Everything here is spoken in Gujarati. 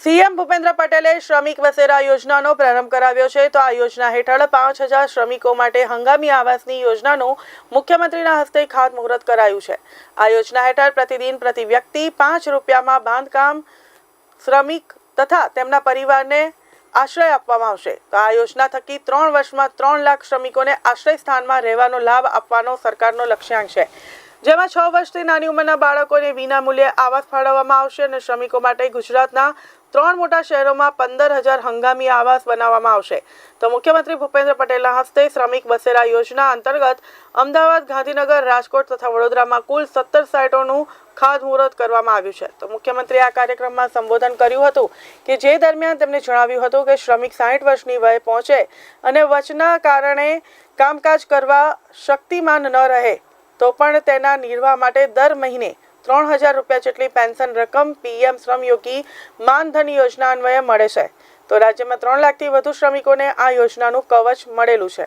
સીએમ ભૂપેન્દ્ર પટેલે શ્રમિક વસેરા યોજનાનો પ્રારંભ કરાવ્યો છે. તો આ યોજના હેઠળ પાંચ હજાર શ્રમિકો માટે હંગામી આવાસની યોજનાનું મુખ્યમંત્રીના હસ્તે ખાતમુહૂર્ત કરાયું છે. આ યોજના હેઠળ પ્રતિદિન પ્રતિ વ્યક્તિ પાંચ રૂપિયામાં બાંધકામ શ્રમિક તથા તેમના પરિવારને આશ્રય આપવામાં આવશે. તો આ યોજના થકી ત્રણ વર્ષમાં ત્રણ લાખ શ્રમિકોને આશ્રય સ્થાનમાં રહેવાનો લાભ આપવાનો સરકારનો લક્ષ્યાંક છે. જેમાં છ વર્ષથી નાની ઉંમરના બાળકોને વિનામૂલ્યે આવાસ ફાળવવામાં આવશે અને શ્રમિકો માટે ગુજરાતના ત્રણ મોટા શહેરોમાં પંદર હજાર હંગામી આવાસ બનાવવામાં આવશે. તો મુખ્યમંત્રી ભૂપેન્દ્ર પટેલના હસ્તે શ્રમિક બસેરા યોજના અંતર્ગત અમદાવાદ, ગાંધીનગર, રાજકોટ તથા વડોદરામાં કુલ સત્તર સાઇટોનું ખાતમુહૂર્ત કરવામાં આવ્યું છે. તો મુખ્યમંત્રીએ આ કાર્યક્રમમાં સંબોધન કર્યું હતું કે જે દરમિયાન તેમણે જણાવ્યું હતું કે શ્રમિક સાઠ વર્ષની વયે પહોંચે અને વચના કારણે કામકાજ કરવા શક્તિમાન ન રહે. તો પણ તેના નિર્વાહ માટે દર મહિને ત્રણ હજાર રૂપિયા જેટલી પેન્શન રકમ પીએમ શ્રમયોગી માનધન યોજના અન્વયે મળે છે. તો રાજ્યમાં ત્રણ લાખથી વધુ શ્રમિકોને આ યોજનાનું કવચ મળેલું છે.